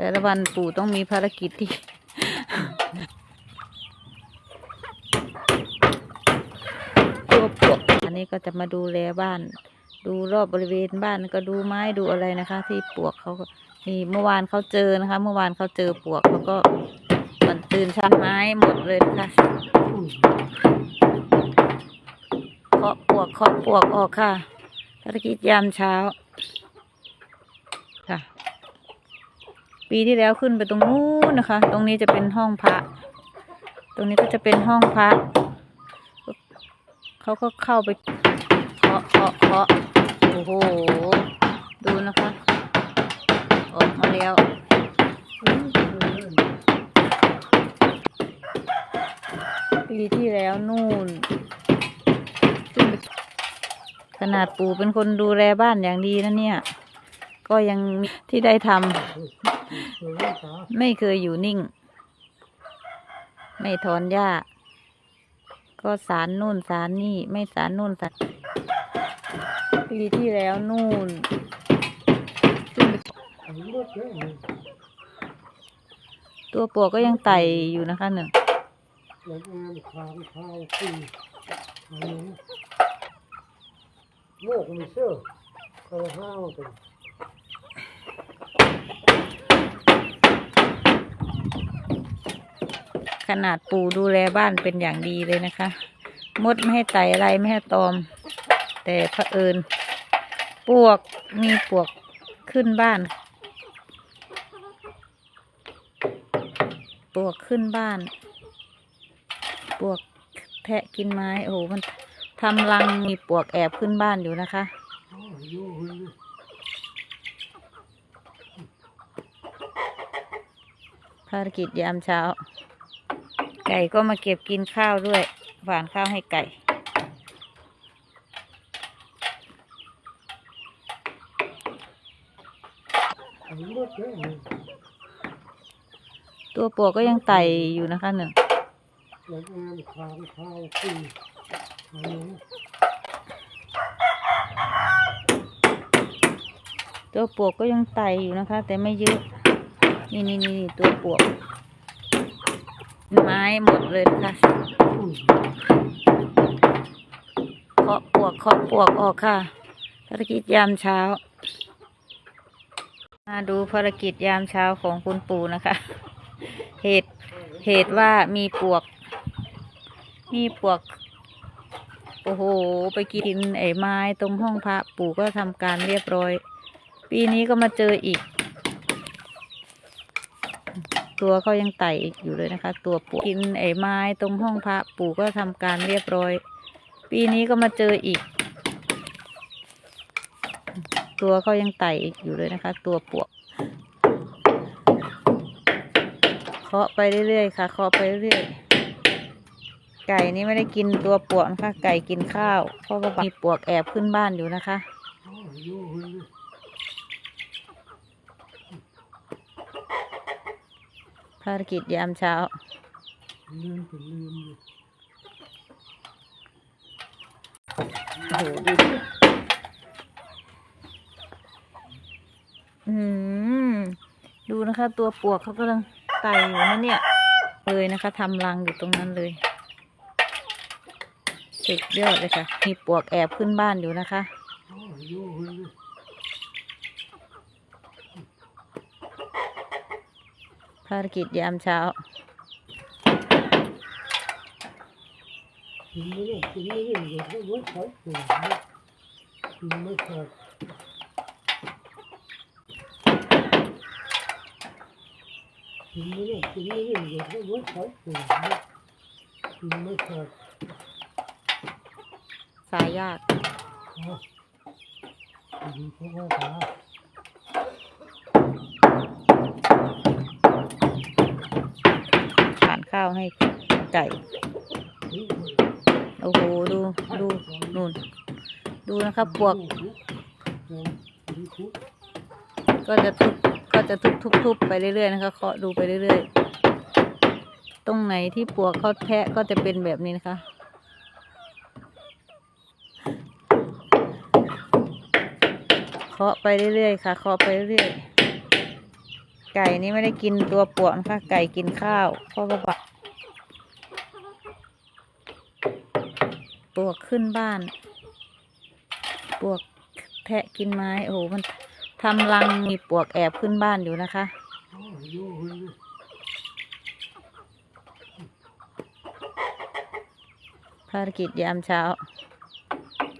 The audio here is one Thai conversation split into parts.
แต่ละวันปู่ต้องมีภารกิจที่ ตัวปวกอันนี้ก็จะมาดูแลบ้าน ดูรอบบริเวณบ้านก็ดูไม้ดูอะไรนะคะ ที่ปวกเขานี่เมื่อวานเขาเจอนะคะ เมื่อวานเขาเจอปวกเขาก็มันตื่นชั้นไม้หมดเลยนะคะเคาะปวกเคาะปวกออกค่ะภารกิจยามเช้า ค่ะ ปีที่แล้วขึ้นไปตรงนู้นนะคะ ตรงนี้จะเป็นห้องพระ ตรงนี้ก็จะเป็นห้องพระ เขาก็เข้าไปเคาะเคาะเคาะโอ้โห ดูนะคะ ออกมาแล้วปีที่แล้วนู่น ขนาดปู่เป็นคนดูแลบ้านอย่างดีนะเนี่ย ก็ยังที่ได้ทำ ไม่เคยอยู่นิ่ง ไม่ถอนหญ้า ก็สารนู่นสารนี่ ไม่สารนู่นสารปีที่แล้วนู่นขึ้นไปตัวปลวกก็ยังไต่อยู่นะคะหนึ่งแล้วงานขามข้าวปีอันนี้โลกมีเชื่อก็ห้าวกัน ขนาดปู่ดูแลบ้านเป็นอย่างดีเลยนะคะ มดไม่ให้ไตอะไรไม่ให้ตอม แต่เผอิญปวกมีปวกขึ้นบ้าน ปวกขึ้นบ้าน ปวกแทะกินไม้โอ้โหมันทำรังมีปวกแอบขึ้นบ้านอยู่นะคะภารกิจยามเช้า ไก่ก็มาเก็บกินข้าวด้วยหวานข้าวให้ไก่ตัวปวกก็ยังไต่อยู่นะคะหนึ่งตัวปวกก็ยังไต่อยู่นะคะ แต่ไม่เยอะ นี่นี่นี่ตัวปวก ไม้หมดเลยนะคะเคาะปวกเคาะปวกออกค่ะ ภารกิจยามเช้า มาดูภารกิจยามเช้าของคุณปู่นะคะ เหตุเหตุว่ามีปวก มีปวก โอ้โห ไปกินไอ้ไม้ตรงห้องพระปู่ก็ทำการเรียบร้อย ปีนี้ก็มาเจออีก ตัวเขายังไต่อยู่เลยนะคะ ตัวปวกกินไอ้ไม้ตรงห้องพระปู่ก็ทำการเรียบร้อย ปีนี้ก็มาเจออีก ตัวเขายังไต่อยู่เลยนะคะ ตัวปวกเคาะไปเรื่อยๆค่ะเคาะไปเรื่อยๆไก่นี่ไม่ได้กินตัวปวกนะคะไก่กินข้าวเพราะว่ามีปวกแอบขึ้นบ้านอยู่นะคะ อ๋ออยู่คนนี้ ภารกิจยามเช้า ลืมเป็นลืมเลยโอ้โหดูดิอืมดูนะคะ ตัวปวกเขากำลังไต่อยู่นะเนี่ย เลยนะคะทำรังอยู่ตรงนั้นเลยสุดยอดเลยค่ะ มีปวกแอบขึ้นบ้านอยู่นะคะอ๋ออยู่คนนี้ ภารกิจยามเช้ากินไม่ได้กินไม่ได้เดี๋ยากินไม่ขาดกินไม่ได้กินไม่ได้เดี๋ยวเขาไว้ใช้ตัวกินไม่ขาดสายยาก อ๋อดีเพราวให้ไก่ โอ้โห ดูดูนู่น ดูนะคะปวกดีทุกก็จะทุบก็จะทุบทุบทุบไปเรื่อยๆนะคะเคาะดูไปเรื่อยๆ ตรงไหนที่ปวกเขาแทะก็จะเป็นแบบนี้นะคะเคาะไปเรื่อยๆค่ะเคาะไปเรื่อยไก่นี่ไม่ได้กินตัวปวกนะคะไก่กินข้าวเพราะว่า ปวกขึ้นบ้านปวกแทะกินไม้ โอ้โห มันทำรังมีปวกแอบขึ้นบ้านอยู่นะคะภารกิจยามเช้า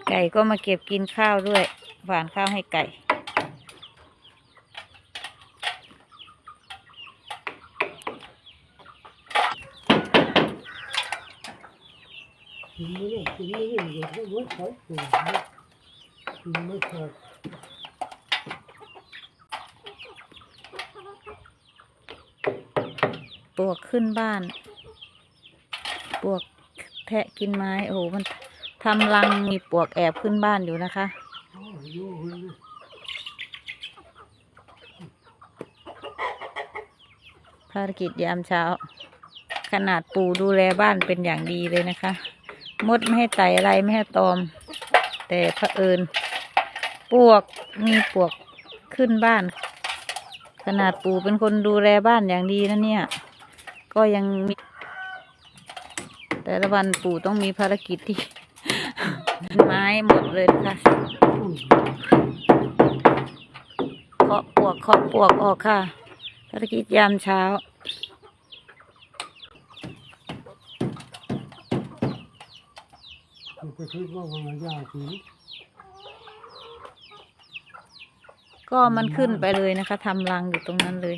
ไก่ก็มาเก็บกินข้าวด้วยหวานข้าวให้ไก่นไม่ได้กินไม่ได้ เดี๋ยวก็วัดเขาปวกินไม่ขาดปวกขึ้นบ้าน ปวกแทะกินไม้ โอ้โห มันทำรังมีปวกแอบขึ้นบ้านอยู่นะคะอ๋ออยู่คนนี้ภารกิจยามเช้า ขนาดปู่ดูแลบ้านเป็นอย่างดีเลยนะคะ มดไม่ให้ไต่อะไรไม่ให้ตอม แต่เผอิญปวกมีปวกขึ้นบ้าน ขนาดปู่เป็นคนดูแลบ้านอย่างดีนะเนี่ย ก็ยังมี แต่ละวันปู่ต้องมีภารกิจที่ ไม้หมดเลยนะคะอุ้ยเคาะปวกเคาะปวกออกค่ะภารกิจยามเช้า มันจะ คิดว่ามันยากสิก็มันขึ้นไปเลยนะคะทำรังอยู่ตรงนั้นเลย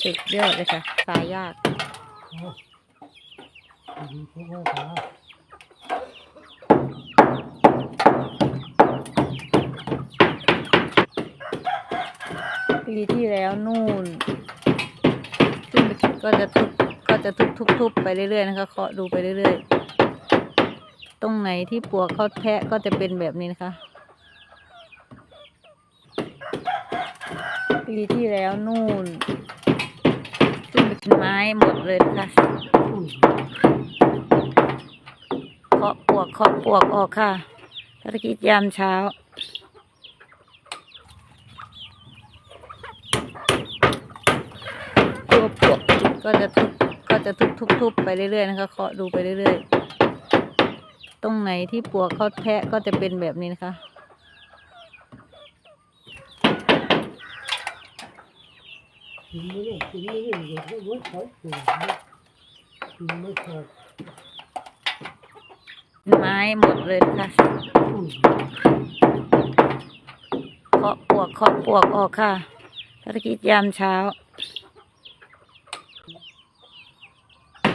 สุดยอดเลยค่ะสายยากปีที่แล้วนู่นก็จะทุบก็จะทุบทุบทุบไปเรื่อยๆนะคะเคาะดูไปเรื่อยๆ ตรงไหนที่ปลวกเขาแทะก็จะเป็นแบบนี้นะคะปีที่แล้วนู่นซึ่งเป็นไม้หมดเลยนะคะอุ้ยเคาะปวกเคาะปวกออกค่ะภารกิจยามเช้าตัวปวกก็จะทุบก็จะทุบทุบทุบไปเรื่อยๆนะคะเคาะดูไปเรื่อยๆ ตรงไหนที่ปวกเขาแทะก็จะเป็นแบบนี้นะคะไม้หมดเลยนะคะอุ้ยเคาะปวกเคาะปวกออกค่ะภารกิจยามเช้า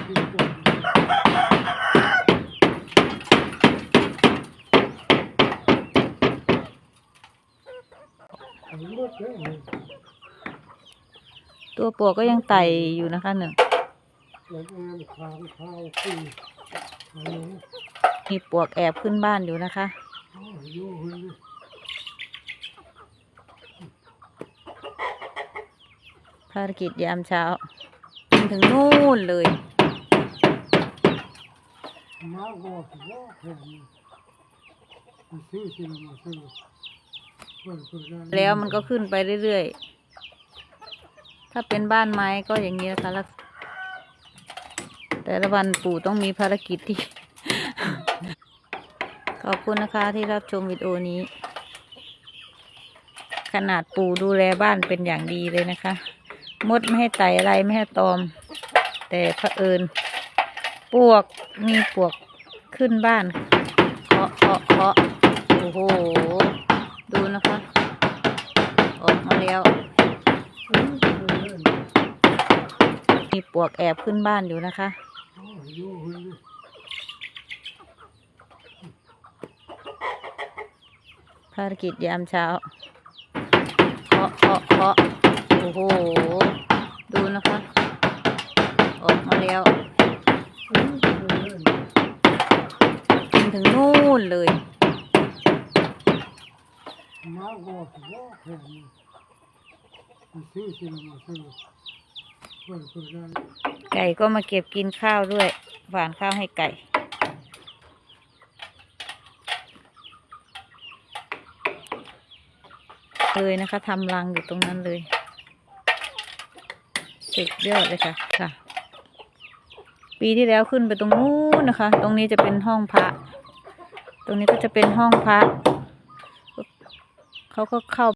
กินปวดอันนี้หมดแล้วเนี่ย ตัวปวกก็ยังไต่อยู่นะคะหนึ่งมีปวกแอบขึ้นบ้านอยู่นะคะภารกิจยามเช้า ถึงนู่นเลยมาบอกว่าแค่นี้มาซื้อสิมาซื้อ แล้วมันก็ขึ้นไปเรื่อยๆ ถ้าเป็นบ้านไม้ก็อย่างนี้นะคะ แต่ละวันปู่ต้องมีภารกิจที่ ขอบคุณนะคะที่รับชมวิดีโอนี้ ขนาดปู่ดูแลบ้านเป็นอย่างดีเลยนะคะ มดไม่ให้ไต่อะไรไม่ให้ตอม แต่เผอิญปวกมีปวกขึ้นบ้านเคาะเคาะเคาะโอ้โห ดูนะคะออกมาแล้ว มีปวกแอบขึ้นบ้านอยู่นะคะภารกิจยามเช้าเคาะเคาะเคาะโอ้โห ดูนะคะ ออกมาแล้ว ถึงนู่นเลย มาบอกว่าแค่นี้มาซื้อสิมาซื้อเปิดเปิดได้ไก่ก็มาเก็บกินข้าวด้วยหวานข้าวให้ไก่ เลยนะคะทำรังอยู่ตรงนั้นเลยสุดยอดเลยค่ะค่ะ ปีที่แล้วขึ้นไปตรงนู้นนะคะ ตรงนี้จะเป็นห้องพระ ตรงนี้ก็จะเป็นห้องพระ เขาก็เข้า